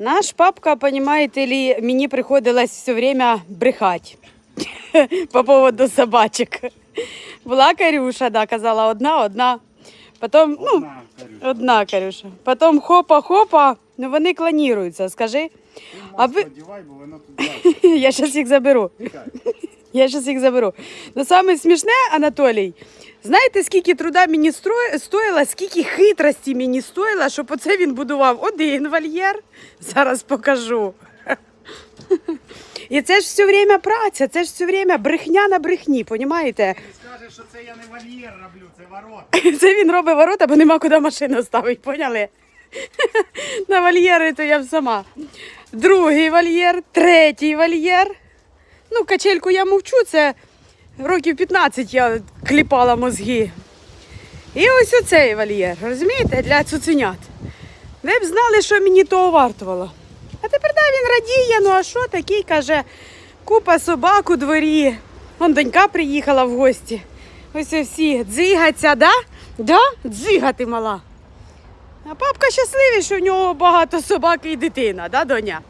Наш папка, понимаете ли, мені приходилось все время брехати по поводу собачок. Була Карюша, да, казала одна, одна. Потім, ну, Одна, Карюша. одна Карюша. Потім хопа-хопа, ну вони клоніруються, скажи. А ви- Маску одівай, бо вона тут. Я зараз їх заберу. Тікай. Я зараз їх заберу. Ну саме смішне, Анатолій, знаєте, скільки труда мені стоїло, скільки хитрості мені стоїло, щоб оце він будував один вольєр. Зараз покажу. І це ж все время праця, це ж все время брехня на брехні, понімаєте? Ти скажеш, що це я не вольєр роблю, це ворота. Це він робить ворота, бо нема куди машину ставити, поняли? На вольєри то я сама. Другий вольєр, третій вольєр. Ну, качельку я мовчу, це років 15 я кліпала мозги. І ось оцей вольєр, розумієте, для цуценят. Ви б знали, що мені того вартувало. А тепер да, він радіє, ну а що такий, каже, купа собак у дворі. Вон донька приїхала в гості. Ось всі дзигаться, да? Да? Дзигати мала. А папка щасливий, що в нього багато собак і дитина, да, доня?